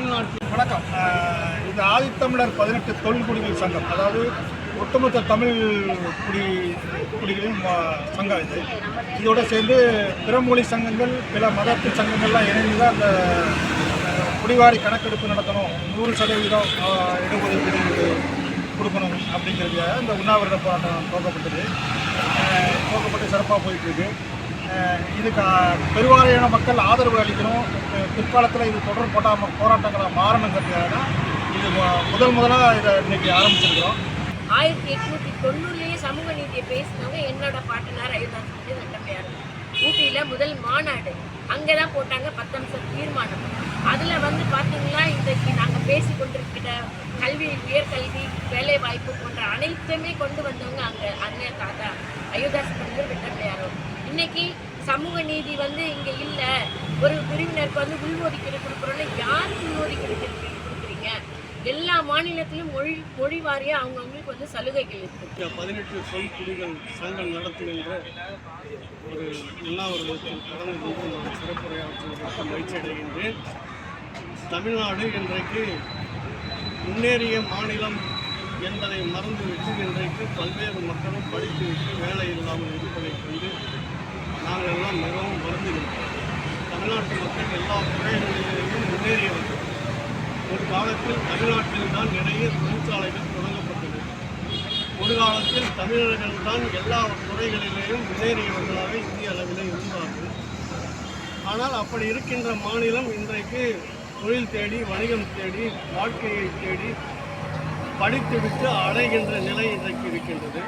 தமிழ்நாட்டில். வணக்கம். இது ஆதித்தமிழர் பதினெட்டு தொழில்குடிகள் சங்கம். அதாவது ஒட்டுமொத்த தமிழ் குடி குடிகளின் சங்கம் இது. இதோடு சேர்ந்து பிறமொழி சங்கங்கள் பிற மதத்து சங்கங்கள்லாம் இணைந்து தான் அந்த குடிவாரி கணக்கெடுப்பு நடத்தணும். நூறு சதவீதம் இடஒதுக்கீடு கொடுக்கணும் அப்படிங்கிறது அந்த உண்ணாவிரத போராட்டம் துவக்கப்பட்டது துவக்கப்பட்டு சிறப்பாக போயிட்டுருக்கு. இது பெருவாரியான மக்கள் ஆதரவு அளிக்கணும். பிற்காலத்தில் இது தொடர் போட்டாமல் போராட்டங்களாக மாறணுங்கிறதுக்காக தான் இது முதல் முதலாக இதை இன்னைக்கு ஆரம்பிச்சிருக்கிறோம். ஆயிரத்தி எட்நூத்தி தொண்ணூறுலேயே சமூக நீதியை பேசினவங்க என்னோட பாட்டனார் ஐந்தாசி நட்டமையார் ஊட்டியில் முதல் மாநாடு. அங்கே தான் போட்டாங்க பத்தம்சம் தீர்மானம். அதில் வந்து பாத்தீங்கன்னா இன்றைக்கு நாங்கள் பேசி கொண்டிருக்கிற கல்வி உயர்கல்வி வேலை வாய்ப்பு போன்ற அனைத்துமே கொண்டு வந்தவங்க அங்கே அண்ணன் தாத்தா அயோதாஸ் பண்டிகர் வெட்டமையாரும் இன்னைக்கு சமூக நீதி வந்து இங்கே இல்லை. ஒரு பிரிவினருக்கு வந்து உள்ஒதுக்கீடு கொடுக்குறோம்னா யாருக்கு உள்ஒதுக்கீடு கொடுக்குறீங்க? எல்லா மாநிலத்திலும் மொழி மொழி வாரியா அவங்கவுங்களுக்கு வந்து சலுகைகள் இருக்கு பதினெட்டு சொல் குடிகள் சங்கம் நடத்துகின்ற ஒரு உண்ணாவிரதத்தில் கடந்த கொண்டு நான் சிறப்புரையாற்றுவதற்கு மகிழ்ச்சி அடைகின்றேன். தமிழ்நாடு இன்றைக்கு முன்னேறிய மாநிலம் என்பதை மறந்துவிட்டு இன்றைக்கு பல்வேறு மக்களும் படித்துவிட்டு வேலை இல்லாமல் இருப்பதை கொண்டு நாங்கள் எல்லாம் மிகவும் வருந்துகின்றோம் தமிழ்நாட்டு மக்கள் எல்லா துறைகளிலேயும் முன்னேறியவர்கள் ஒரு காலத்தில் தமிழ்நாட்டில் தான் நிறைய தொழிற்சாலைகள் தொடங்கப்பட்டது. ஒரு காலத்தில் தமிழர்கள் தான் எல்லா துறைகளிலேயும் முன்னேறியவர்களாக இந்திய அளவில் இருந்தார்கள். ஆனால் அப்படி இருக்கின்ற மாநிலம் இன்றைக்கு தொழில் தேடி வணிகம் தேடி வாழ்க்கையை தேடி படித்துவிட்டு அடைகின்ற நிலை இன்றைக்கு இருக்கின்றது.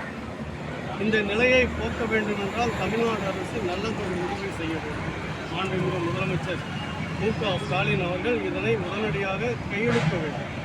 இந்த நிலையை போக்க வேண்டும் என்றால் தமிழ்நாடு அரசு நல்லதொரு முடிவை செய்ய வேண்டும். மாண்புமிகு முதலமைச்சர். மு க ஸ்டாலின் அவர்கள் இதனை உடனடியாக கையெழுத்த வேண்டும்.